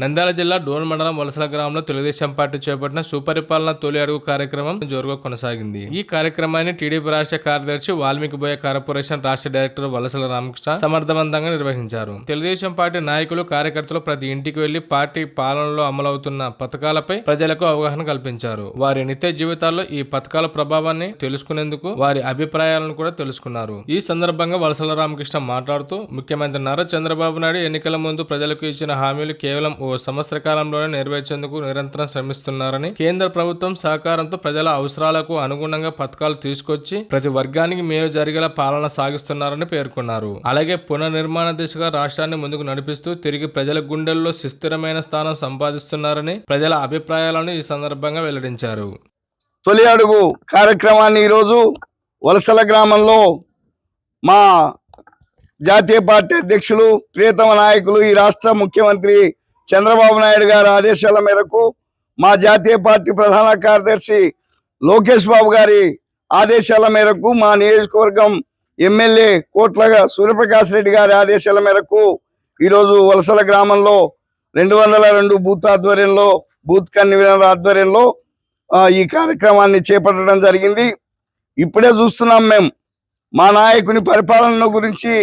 నంద్యాల జిల్లా డోన్ మండలం వలసల గ్రామంలో తెలుగుదేశం పార్టీ చేపట్టిన సుపరిపాలన తొలి అడుగు కార్యక్రమం జోరుగా కొనసాగింది. ఈ కార్యక్రమాన్ని టీడీపీ రాష్ట్ర కార్యదర్శి వాల్మీకి బోయ కార్పొరేషన్ రాష్ట్ర డైరెక్టర్ వలసల రామకృష్ణ సమర్థవంతంగా నిర్వహించారు. తెలుగుదేశం పార్టీ నాయకులు కార్యకర్తలు ప్రతి ఇంటికి వెళ్ళి పార్టీ పాలనలో అమలవుతున్న పథకాలపై ప్రజలకు అవగాహన కల్పించారు. వారి నిత్య జీవితాల్లో ఈ పథకాల ప్రభావాన్ని తెలుసుకునేందుకు వారి అభిప్రాయాలను కూడా తెలుసుకున్నారు. ఈ సందర్భంగా వలసల రామకృష్ణ మాట్లాడుతూ ముఖ్యమంత్రి నారా చంద్రబాబు నాయుడు ఎన్నికల ముందు ప్రజలకు ఇచ్చిన హామీలు కేవలం ఓ సంవత్సర కాలంలోనే నెరవేర్చేందుకు నిరంతరం శ్రమిస్తున్నారని కేంద్ర ప్రభుత్వం సహకారంతో ప్రజల అవసరాలకు అనుగుణంగా పథకాలు తీసుకొచ్చి ప్రతి వర్గానికి మేలు జరిగేలా పాలన సాగిస్తున్నారని పేర్కొన్నారు. అలాగే పునర్నిర్మాణ దిశగా రాష్ట్రాన్ని ముందుకు నడిపిస్తూ తిరిగి ప్రజల గుండెల్లో సుస్థిరమైన స్థానం సంపాదిస్తున్నారని ప్రజల అభిప్రాయాలను ఈ సందర్భంగా వెల్లడించారు. తొలి అడుగు కార్యక్రమాన్ని ఈరోజు వలసల గ్రామంలో మా జాతీయ పార్టీ అధ్యక్షులు ప్రియతమ నాయకులు ఈ రాష్ట్ర ముఖ్యమంత్రి చంద్రబాబు నాయుడు గారి ఆదేశాల మేరకు మా జాతీయ పార్టీ ప్రధాన కార్యదర్శి లోకేష్ బాబు గారి ఆదేశాల మేరకు మా నియోజకవర్గం ఎమ్మెల్యే కోట్ల సూర్యప్రకాష్ రెడ్డి గారి ఆదేశాల మేరకు ఈరోజు వలసల గ్రామంలో రెండు వందల రెండు బూత్ ఆధ్వర్యంలో బూత్ కన్వీనర్ ఆధ్వర్యంలో ఈ కార్యక్రమాన్ని చేపట్టడం జరిగింది. ఇప్పుడే చూస్తున్నాం మేము మా నాయకుని పరిపాలన గురించి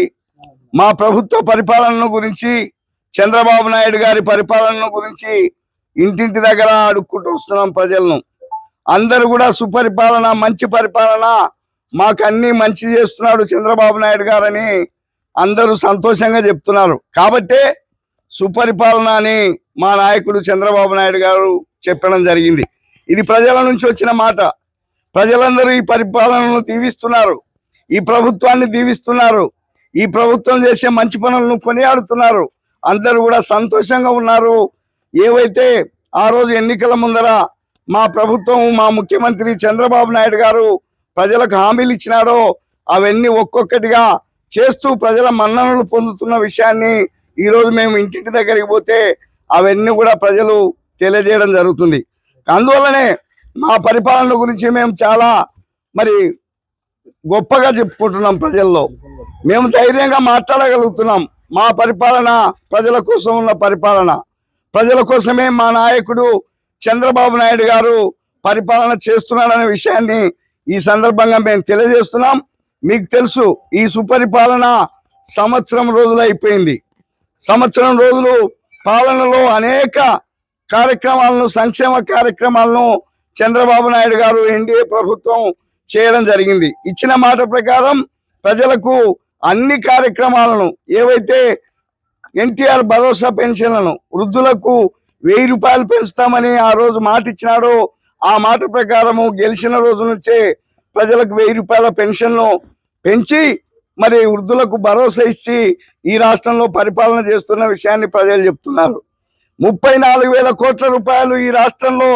మా ప్రభుత్వ పరిపాలన గురించి చంద్రబాబు నాయుడు గారి పరిపాలన గురించి ఇంటింటి దగ్గర అడుక్కుంటూ వస్తున్నాం ప్రజలను. అందరూ కూడా సుపరిపాలన మంచి పరిపాలన మాకు అన్ని మంచి చేస్తున్నాడు చంద్రబాబు నాయుడు గారని అందరూ సంతోషంగా చెప్తున్నారు. కాబట్టే సుపరిపాలన అని మా నాయకుడు చంద్రబాబు నాయుడు గారు చెప్పడం జరిగింది. ఇది ప్రజల నుంచి వచ్చిన మాట. ప్రజలందరూ ఈ పరిపాలనను దీవిస్తున్నారు. ఈ ప్రభుత్వాన్ని దీవిస్తున్నారు. ఈ ప్రభుత్వం చేసే మంచి పనులను కొనియాడుతున్నారు. అందరూ కూడా సంతోషంగా ఉన్నారు. ఏవైతే ఆ రోజు ఎన్నికల ముందర మా ప్రభుత్వం మా ముఖ్యమంత్రి చంద్రబాబు నాయుడు గారు ప్రజలకు హామీలు ఇచ్చినాడో అవన్నీ ఒక్కొక్కటిగా చేస్తూ ప్రజల మన్ననలు పొందుతున్న విషయాన్ని ఈరోజు మేము ఇంటింటి దగ్గరికి పోతే అవన్నీ కూడా ప్రజలు తెలియజేయడం జరుగుతుంది. అందువల్లనే మా పరిపాలన గురించి మేము చాలా మరి గొప్పగా చెప్పుకుంటున్నాం ప్రజల్లో. మేము ధైర్యంగా మాట్లాడగలుగుతున్నాం. మా పరిపాలన ప్రజల కోసం ఉన్న పరిపాలన. ప్రజల కోసమే మా నాయకుడు చంద్రబాబు నాయుడు గారు పరిపాలన చేస్తున్నాడనే విషయాన్ని ఈ సందర్భంగా మేము తెలియజేస్తున్నాం. మీకు తెలుసు ఈ సుపరిపాలన సంవత్సరం రోజులు అయిపోయింది. సంవత్సరం రోజులు పాలనలో అనేక కార్యక్రమాలను సంక్షేమ కార్యక్రమాలను చంద్రబాబు నాయుడు గారు ఎన్డీఏ ప్రభుత్వం చేయడం జరిగింది. ఇచ్చిన మాట ప్రకారం ప్రజలకు అన్ని కార్యక్రమాలను ఏవైతే ఎన్టీఆర్ భరోసా పెన్షన్లను వృద్ధులకు వెయ్యి రూపాయలు పెంచుతామని ఆ రోజు మాట ఇచ్చినాడో ఆ మాట ప్రకారము గెలిచిన రోజు నుంచే ప్రజలకు వెయ్యి రూపాయల పెన్షన్ను పెంచి మరి వృద్ధులకు భరోసా ఇచ్చి ఈ రాష్ట్రంలో పరిపాలన చేస్తున్న విషయాన్ని ప్రజలు చెప్తున్నారు. ముప్పై నాలుగు వేల కోట్ల రూపాయలు ఈ రాష్ట్రంలో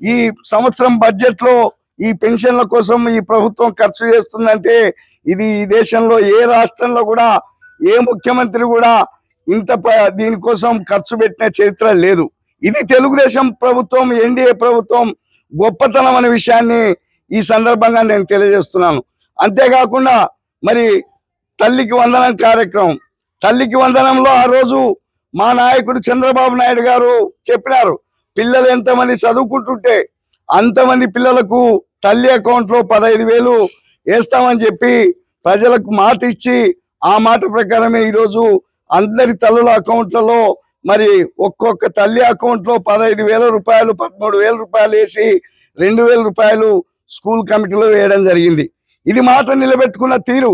ఈ సంవత్సరం బడ్జెట్లో ఈ పెన్షన్ల కోసం ఈ ప్రభుత్వం ఖర్చు చేస్తుందంటే ఇది ఈ దేశంలో ఏ రాష్ట్రంలో కూడా ఏ ముఖ్యమంత్రి కూడా ఇంత దీనికోసం ఖర్చు పెట్టిన చరిత్ర లేదు. ఇది తెలుగుదేశం ప్రభుత్వం ఎన్డీఏ ప్రభుత్వం గొప్పతనం అనే విషయాన్ని ఈ సందర్భంగా నేను తెలియజేస్తున్నాను. అంతేకాకుండా మరి తల్లికి వందనం కార్యక్రమం. తల్లికి వందనంలో ఆ రోజు మా నాయకుడు చంద్రబాబు నాయుడు గారు చెప్పినారు పిల్లలు ఎంతమంది చదువుకుంటుంటే అంతమంది పిల్లలకు తల్లి అకౌంట్లో పదహైదు వేలు వేస్తామని చెప్పి ప్రజలకు మాట ఇచ్చి ఆ మాట ప్రకారమే ఈరోజు అందరి తల్లుల అకౌంట్లలో మరి ఒక్కొక్క తల్లి అకౌంట్లో పదహైదు వేల రూపాయలు పదమూడు వేల రూపాయలు వేసి రెండు వేల రూపాయలు స్కూల్ కమిటీలో వేయడం జరిగింది. ఇది మాట నిలబెట్టుకున్న తీరు.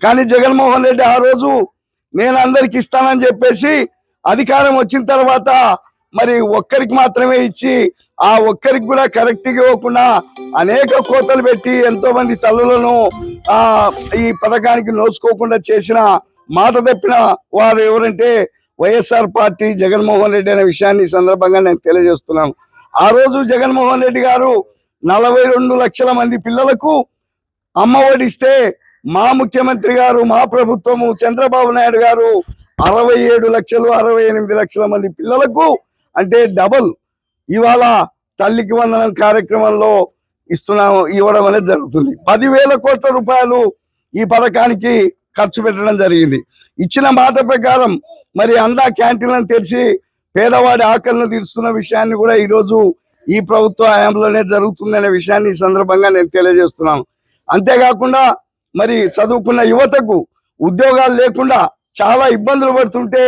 కానీ జగన్మోహన్ రెడ్డి ఆ రోజు నేను అందరికి ఇస్తానని చెప్పేసి అధికారం వచ్చిన తర్వాత మరి ఒక్కరికి మాత్రమే ఇచ్చి ఆ ఒక్కరికి కూడా కరెక్ట్గా ఇవ్వకుండా అనేక కోతలు పెట్టి ఎంతో మంది తల్లులను ఆ ఈ పథకానికి నోచుకోకుండా చేసిన మాట తప్పిన వారు ఎవరంటే వైఎస్ఆర్ పార్టీ జగన్మోహన్ రెడ్డి అనే విషయాన్ని సందర్భంగా నేను తెలియజేస్తున్నాను. ఆ రోజు జగన్మోహన్ రెడ్డి గారు నలభై రెండు లక్షల మంది పిల్లలకు అమ్మ ఒడిస్తే మా ముఖ్యమంత్రి గారు మా ప్రభుత్వము చంద్రబాబు నాయుడు గారు అరవై ఏడు లక్షలు అరవై ఎనిమిది లక్షల మంది పిల్లలకు అంటే డబల్ ఇవాళ తల్లికి వందనం కార్యక్రమంలో ఇస్తున్నాము ఇవ్వడం అనేది జరుగుతుంది. పదివేల కోట్ల రూపాయలు ఈ పథకానికి ఖర్చు పెట్టడం జరిగింది. ఇచ్చిన మాట ప్రకారం మరి అందా క్యాంటీన్లను తెరిచి పేదవాడి ఆకలిని తీరుస్తున్న విషయాన్ని కూడా ఈరోజు ఈ ప్రభుత్వ హయాంలోనే జరుగుతుందనే విషయాన్ని ఈ సందర్భంగా నేను తెలియజేస్తున్నాను. అంతేకాకుండా మరి చదువుకున్న యువతకు ఉద్యోగాలు లేకుండా చాలా ఇబ్బందులు పడుతుంటే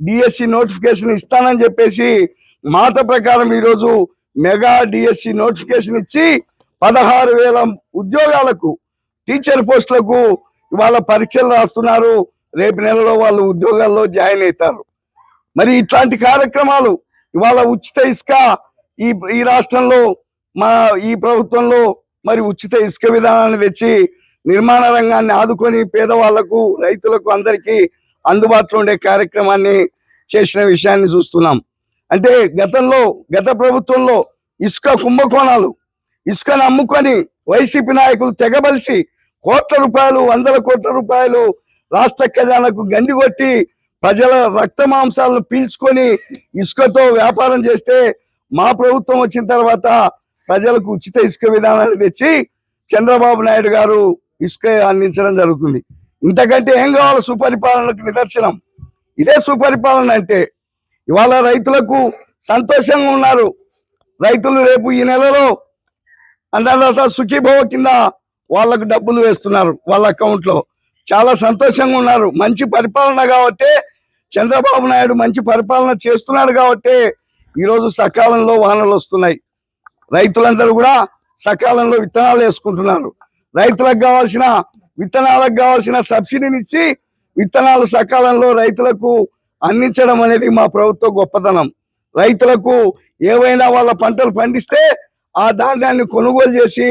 డిఎస్సి నోటిఫికేషన్ ఇస్తానని చెప్పేసి మాట ప్రకారం ఈరోజు మెగా డిఎస్సి నోటిఫికేషన్ ఇచ్చి పదహారు వేల ఉద్యోగాలకు టీచర్ పోస్టులకు ఇవాళ పరీక్షలు రాస్తున్నారు. రేపు నెలలో వాళ్ళు ఉద్యోగాల్లో జాయిన్ అవుతారు. మరి ఇట్లాంటి కార్యక్రమాలు ఇవాళ ఉచిత ఇసుక ఈ ఈ రాష్ట్రంలో మా ఈ ప్రభుత్వంలో మరి ఉచిత ఇసుక విధానాన్ని తెచ్చి నిర్మాణ రంగాన్ని ఆదుకొని పేదవాళ్ళకు రైతులకు అందరికీ అందుబాటులో ఉండే కార్యక్రమాన్ని చేసిన విషయాన్ని చూస్తున్నాం. అంటే గతంలో గత ప్రభుత్వంలో ఇసుక కుంభకోణాలు ఇసుకను అమ్ముకొని వైసీపీ నాయకులు తెగబలిసి కోట్ల రూపాయలు వందల కోట్ల రూపాయలు రాష్ట్ర ఖజానాకు గండి కొట్టి ప్రజల రక్త మాంసాలను పీల్చుకొని ఇసుకతో వ్యాపారం చేస్తే మా ప్రభుత్వం వచ్చిన తర్వాత ప్రజలకు ఉచిత ఇసుక విధానాన్ని తెచ్చి చంద్రబాబు నాయుడు గారు ఇసుక అందించడం జరుగుతుంది. ఇంతకంటే ఏం కావాలి సుపరిపాలనకు నిదర్శనం? ఇదే సుపరిపాలన అంటే ఇవాళ రైతులకు సంతోషంగా ఉన్నారు. రైతులు రేపు ఈ నెలలో అన్నదాత సుఖీభవ కింద వాళ్ళకు డబ్బులు వేస్తున్నారు వాళ్ళ అకౌంట్లో. చాలా సంతోషంగా ఉన్నారు. మంచి పరిపాలన కాబట్టి చంద్రబాబు నాయుడు మంచి పరిపాలన చేస్తున్నాడు కాబట్టి ఈరోజు సకాలంలో వానలు వస్తున్నాయి. రైతులందరూ కూడా సకాలంలో విత్తనాలు వేసుకుంటున్నారు. రైతులకు కావాల్సిన విత్తనాలకు కావాల్సిన సబ్సిడీని ఇచ్చి విత్తనాలు సకాలంలో రైతులకు అందించడం అనేది మా ప్రభుత్వ గొప్పతనం. రైతులకు ఏవైనా వాళ్ళ పంటలు పండిస్తే ఆ ధాన్యాన్ని కొనుగోలు చేసి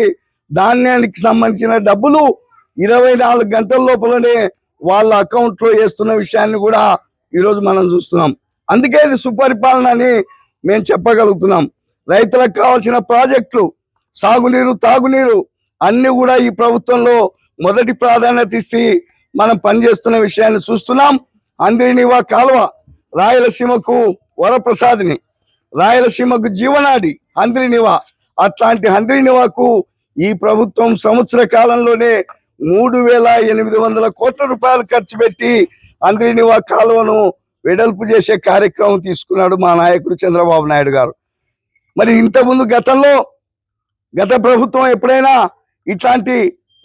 ధాన్యానికి సంబంధించిన డబ్బులు ఇరవై నాలుగు గంటల లోపలనే వాళ్ళ అకౌంట్లో వేస్తున్న విషయాన్ని కూడా ఈరోజు మనం చూస్తున్నాం. అందుకే ఇది సుపరిపాలన అని మేము చెప్పగలుగుతున్నాం. రైతులకు కావాల్సిన ప్రాజెక్టులు సాగునీరు తాగునీరు అన్ని కూడా ఈ ప్రభుత్వంలో మొదటి ప్రాధాన్యత ఇస్తే మనం పనిచేస్తున్న విషయాన్ని చూస్తున్నాం. అందరినివా కాలువ. రాయలసీమకు వరప్రసాద్ని. రాయలసీమకు జీవనాడి. హంద్రినివా అట్లాంటి హంద్రినివాకు ఈ ప్రభుత్వం సంవత్సర కాలంలోనే మూడు వేల ఎనిమిది వందల కోట్ల రూపాయలు ఖర్చు పెట్టి అంద్రినివా కాలువను వెడల్పు చేసే కార్యక్రమం తీసుకున్నాడు మా నాయకుడు చంద్రబాబు నాయుడు గారు. మరి ఇంతకుముందు గతంలో గత ప్రభుత్వం ఎప్పుడైనా ఇట్లాంటి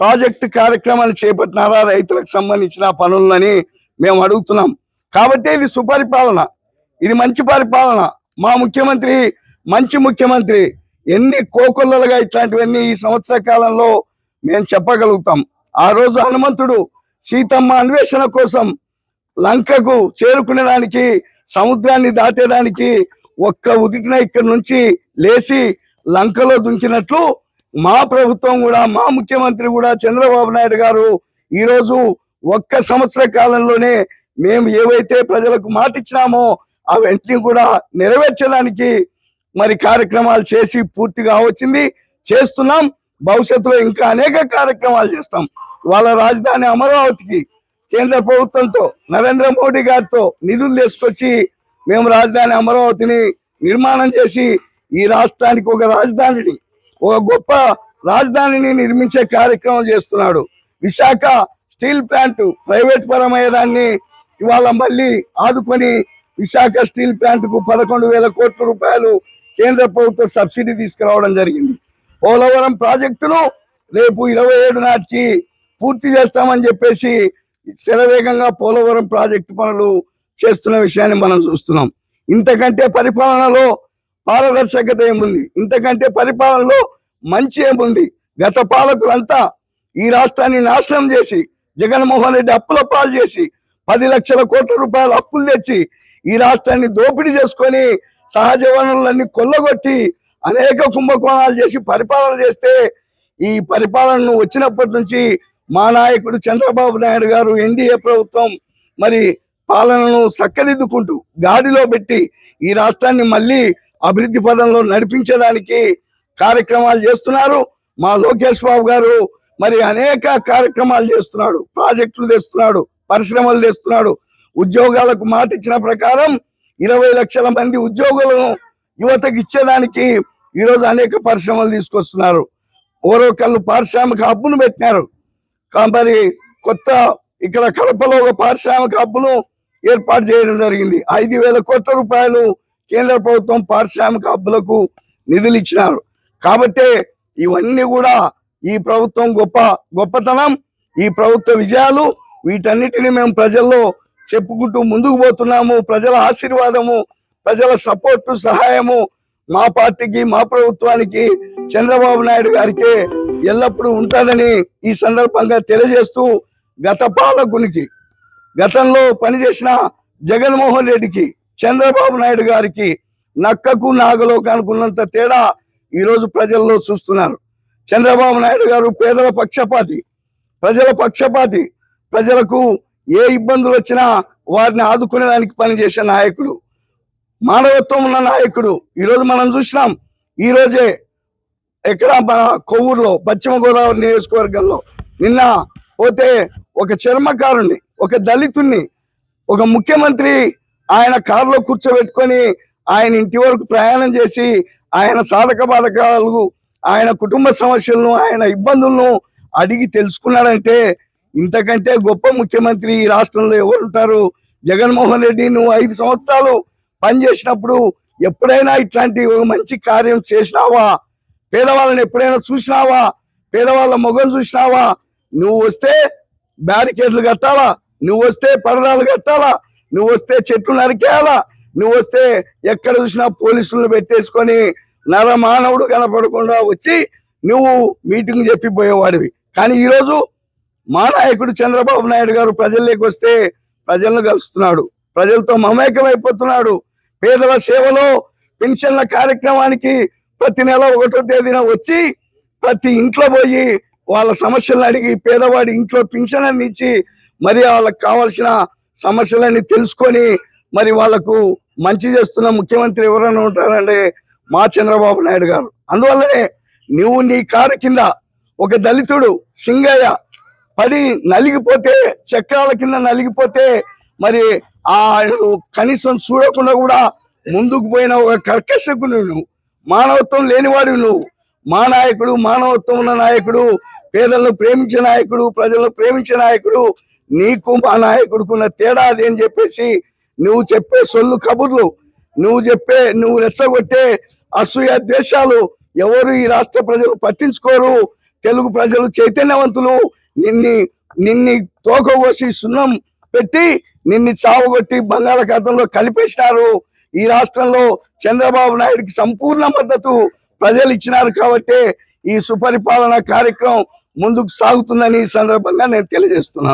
ప్రాజెక్టు కార్యక్రమాలు చేపట్టినారా? రైతులకు సంబంధించిన పనులని మేము అడుగుతున్నాం. కాబట్టి ఇది సుపరిపాలన. ఇది మంచి పరిపాలన. మా ముఖ్యమంత్రి మంచి ముఖ్యమంత్రి. ఎన్ని కోకొల్లలుగా ఇట్లాంటివన్నీ ఈ సంవత్సర కాలంలో మేము చెప్పగలుగుతాం. ఆ రోజు హనుమంతుడు సీతమ్మ అన్వేషణ కోసం లంకకు చేరుకునేదానికి సముద్రాన్ని దాటేదానికి ఒక్క ఉదిటిన ఇక్కడి నుంచి లేచి లంకలో దుంకినట్లు మా ప్రభుత్వం కూడా మా ముఖ్యమంత్రి కూడా చంద్రబాబు నాయుడు గారు ఈరోజు ఒక్క సంవత్సర కాలంలోనే మేము ఏవైతే ప్రజలకు మాట ఇచ్చినామో కూడా నెరవేర్చడానికి మరి కార్యక్రమాలు చేసి పూర్తిగా వచ్చింది. చేస్తున్నాం. భవిష్యత్తులో ఇంకా అనేక కార్యక్రమాలు చేస్తాం. వాళ్ళ రాజధాని అమరావతికి కేంద్ర ప్రభుత్వంతో నరేంద్ర మోడీ గారితో నిధులు తీసుకొచ్చి మేము రాజధాని అమరావతిని నిర్మాణం చేసి ఈ రాష్ట్రానికి ఒక రాజధానిని ఒక గొప్ప రాజధానిని నిర్మించే కార్యక్రమం చేస్తున్నాడు. విశాఖ స్టీల్ ప్లాంట్ ప్రైవేట్ పరమైన దాన్ని ఇవాళ మళ్ళీ ఆదుకొని విశాఖ స్టీల్ ప్లాంట్కు పదకొండు వేల కోట్ల రూపాయలు కేంద్ర ప్రభుత్వ సబ్సిడీ తీసుకురావడం జరిగింది. పోలవరం ప్రాజెక్టును రేపు ఇరవై ఏడు నాటికి పూర్తి చేస్తామని చెప్పేసి శరవేగంగా పోలవరం ప్రాజెక్టు పనులు చేస్తున్న విషయాన్ని మనం చూస్తున్నాం. ఇంతకంటే పరిపాలనలో పారదర్శకత ఏముంది? ఇంతకంటే పరిపాలనలో మంచి ఏముంది? గత పాలకులంతా ఈ రాష్ట్రాన్ని నాశనం చేసి జగన్మోహన్ రెడ్డి అప్పుల పాలు చేసి పది లక్షల కోట్ల రూపాయల అప్పులు తెచ్చి ఈ రాష్ట్రాన్ని దోపిడీ చేసుకొని సహజ వనరులన్నీ కొల్లగొట్టి అనేక కుంభకోణాలు చేసి పరిపాలన చేస్తే ఈ పరిపాలనను వచ్చినప్పటి నుంచి మా నాయకుడు చంద్రబాబు నాయుడు గారు ఎన్డీఏ ప్రభుత్వం మరి పాలనను చక్కదిద్దుకుంటూ గాడిలో పెట్టి ఈ రాష్ట్రాన్ని మళ్ళీ అభివృద్ధి పదంలో నడిపించడానికి కార్యక్రమాలు చేస్తున్నారు. మా లోకేష్ బాబు గారు మరి అనేక కార్యక్రమాలు చేస్తున్నాడు ప్రాజెక్టులు తెస్తున్నాడు పరిశ్రమలు తెస్తున్నాడు. ఉద్యోగాలకు మాట ఇచ్చిన ప్రకారం ఇరవై లక్షల మంది ఉద్యోగులను యువతకు ఇచ్చేదానికి ఈరోజు అనేక పరిశ్రమలు తీసుకొస్తున్నారు. ఓరోకళ్ళు పారిశ్రామిక హబ్బును పెట్టినారు. మరి కొత్త ఇక్కడ కడపలో ఒక పారిశ్రామిక హబ్బును ఏర్పాటు చేయడం జరిగింది. ఐదు వేల కోట్ల రూపాయలు కేంద్ర ప్రభుత్వం పారిశ్రామిక హబ్బులకు నిధులు ఇచ్చినారు. కాబట్టే ఇవన్నీ కూడా ఈ ప్రభుత్వం గొప్ప గొప్పతనం ఈ ప్రభుత్వ విజయాలు వీటన్నిటిని మేము ప్రజల్లో చెప్పుకుంటూ ముందుకు పోతున్నాము. ప్రజల ఆశీర్వాదము ప్రజల సపోర్టు సహాయము మా పార్టీకి మా ప్రభుత్వానికి చంద్రబాబు నాయుడు గారికి ఎల్లప్పుడూ ఉంటుందని ఈ సందర్భంగా తెలియజేస్తూ గత పాలకునికి గతంలో పనిచేసిన జగన్మోహన్ రెడ్డికి చంద్రబాబు నాయుడు గారికి నక్కకు నాగలోకి అనుకున్నంత తేడా ఈరోజు ప్రజల్లో చూస్తున్నారు. చంద్రబాబు నాయుడు గారు పేదల పక్షపాతి ప్రజల పక్షపాతి ప్రజలకు ఏ ఇబ్బందులు వచ్చినా వారిని ఆదుకునేదానికి పనిచేసే నాయకుడు మానవత్వం ఉన్న నాయకుడు. ఈరోజు మనం చూసినాం ఈ రోజే ఎక్కడ మన కొవ్వూరులో పశ్చిమ గోదావరి నియోజకవర్గంలో నిన్న పోతే ఒక చర్మకారుణ్ణి ఒక దళితుణ్ణి ఒక ముఖ్యమంత్రి ఆయన కారులో కూర్చోబెట్టుకొని ఆయన ఇంటి వరకు ప్రయాణం చేసి ఆయన సాధక బాధకాలు ఆయన కుటుంబ సమస్యలను ఆయన ఇబ్బందులను అడిగి తెలుసుకున్నాడంటే ఇంతకంటే గొప్ప ముఖ్యమంత్రి ఈ రాష్ట్రంలో ఎవరు ఉంటారు? జగన్మోహన్ రెడ్డి నువ్వు ఐదు సంవత్సరాలు పనిచేసినప్పుడు ఎప్పుడైనా ఇట్లాంటి ఒక మంచి కార్యం చేసినావా? పేదవాళ్ళని ఎప్పుడైనా చూసినావా? పేదవాళ్ళ మొగం చూసినావా? నువ్వు వస్తే బ్యారికేడ్లు కట్టాలా? నువ్వు వస్తే పరదాలు కట్టాలా? నువ్వు వస్తే చెట్లు నరికేయాలా? నువ్వు వస్తే ఎక్కడ చూసినా పోలీసులను పెట్టేసుకొని నర మానవుడు కనపడకుండా వచ్చి నువ్వు మీటింగ్ చెప్పిపోయేవాడివి కానీ ఈరోజు మా నాయకుడు చంద్రబాబు నాయుడు గారు ప్రజల్లోకి వస్తే ప్రజలను కలుస్తున్నాడు. ప్రజలతో మమేకమైపోతున్నాడు. పేదల సేవలో పెన్షన్ల కార్యక్రమానికి ప్రతి నెల ఒకటో తేదీన వచ్చి ప్రతి ఇంట్లో పోయి వాళ్ళ సమస్యలను అడిగి పేదవాడి ఇంట్లో పెన్షన్ అని ఇచ్చి మరి వాళ్ళకి కావాల్సిన సమస్యలన్నీ తెలుసుకొని మరి వాళ్ళకు మంచి చేస్తున్న ముఖ్యమంత్రి ఎవరైనా ఉంటారంటే మా చంద్రబాబు నాయుడు గారు. అందువల్లనే నువ్వు నీ కారు కింద ఒక దళితుడు సింగయ్య పడి నలిగిపోతే చక్రాల కింద నలిగిపోతే మరి ఆ కనీసం చూడకుండా కూడా ముందుకు పోయిన ఒక కర్కశకుడు నువ్వు. మానవత్వం లేనివాడు నువ్వు. మా నాయకుడు మానవత్వం ఉన్న నాయకుడు పేదలను ప్రేమించే నాయకుడు ప్రజలను ప్రేమించే నాయకుడు నీకు మా నాయకుడుకున్న తేడా అది అని చెప్పేసి నువ్వు చెప్పే సొల్లు కబుర్లు నువ్వు చెప్పే నువ్వు రెచ్చగొట్టే అసూయ దేశాలు ఎవరు ఈ రాష్ట్ర ప్రజలు పట్టించుకోరు. తెలుగు ప్రజలు చైతన్యవంతులు. నిన్ని నిన్ని తోకగోసి సున్నం పెట్టి నిన్ని చావగొట్టి బంగాళాఖాతంలో కలిపేసినారు. ఈ రాష్ట్రంలో చంద్రబాబు నాయుడికి సంపూర్ణ మద్దతు ప్రజలు ఇచ్చినారు కాబట్టి ఈ సుపరిపాలన కార్యక్రమం ముందుకు సాగుతుందని ఈ సందర్భంగా నేను తెలియజేస్తున్నాను.